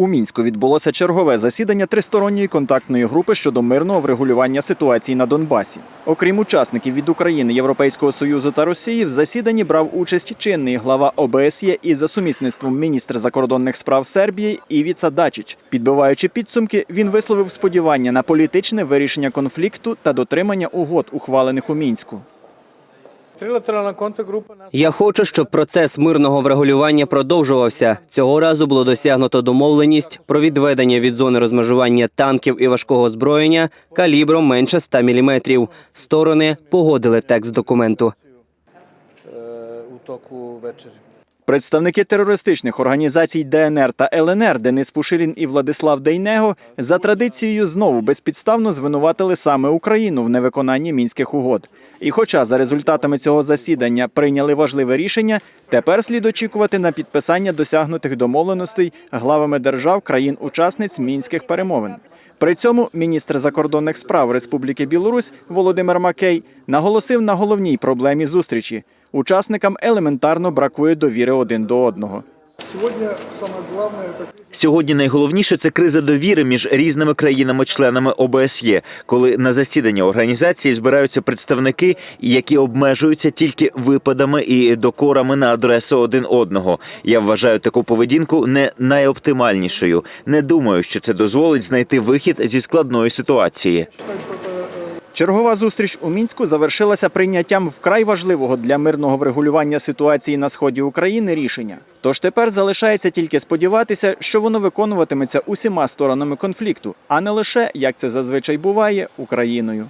У мінську відбулося чергове засідання тристоронньої контактної групи щодо мирного врегулювання ситуації на Донбасі. Окрім учасників від України, Європейського союзу та Росії, в засіданні брав участь чинний глава ОБСЄ і за сумісництвом міністр закордонних справ Сербії Івіца Дачич. Підбиваючи підсумки, він висловив сподівання на політичне вирішення конфлікту та дотримання угод, ухвалених у мінську. Я хочу, щоб процес мирного врегулювання продовжувався. Цього разу було досягнуто домовленість про відведення від зони розмежування танків і важкого озброєння калібром менше 100 мм. Сторони погодили текст документу. е, у току вечері. Представники терористичних організацій ДНР та ЛНР Денис Пушилін і Владислав Дейнего за традицією знову безпідставно звинуватили саме Україну в невиконанні мінських угод. І хоча за результатами цього засідання прийняли важливе рішення, тепер слід очікувати на підписання досягнутих домовленостей главами держав країн-учасниць мінських перемовин. При цьому міністр закордонних справ Республіки Білорусь Володимир Макей наголосив на головній проблемі зустрічі. Учасникам елементарно бракує довіри один до одного. Сегодня самое главное – это Сьогодні найголовніше це криза довіри між різними країнами-членами ОБСЄ, коли на засідання організації збираються представники, які обмежуються тільки випадами і докорами на адресу один одного. Я вважаю таку поведінку не найоптимальнішою. Не думаю, що це дозволить знайти вихід зі складної ситуації. Чергова зустріч у мінську завершилася прийняттям вкрай важливого для мирного врегулювання ситуації на сході України рішення. Тож тепер залишається тільки сподіватися, що воно виконуватиметься усіма сторонами конфлікту, а не лише як це зазвичай буває Україною.